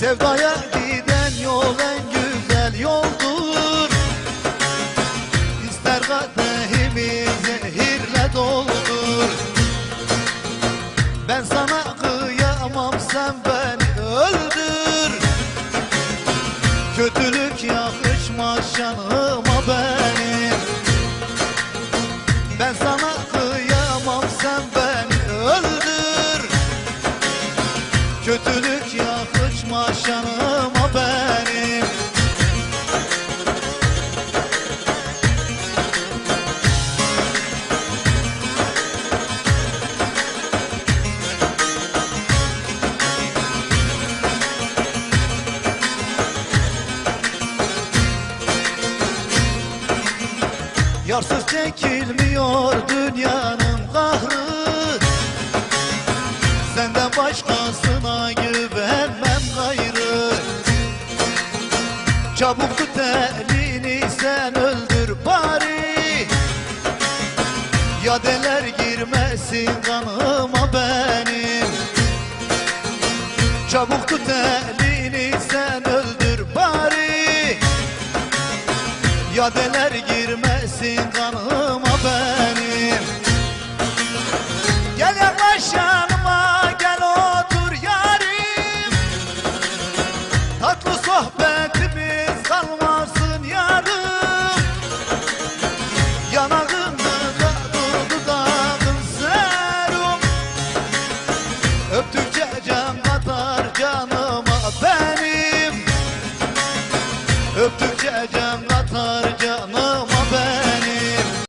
Sevdaya giden yol en güzel yoldur. İster kadehimi zehirle doldur. Ben sana kıyamam sen beni öldür. Kötülük yakışmaz şanıma benim. Ben sana yakışmaz şanıma benim. Yarsız çekilmiyor dünyanın kahrı Çabuk tut elini sen öldür bari. Yadeler girmesin kanıma benim. Çabuk tut elini sen öldür bari. Yadeler girmesin kanıma benim Öptükçe can katar canıma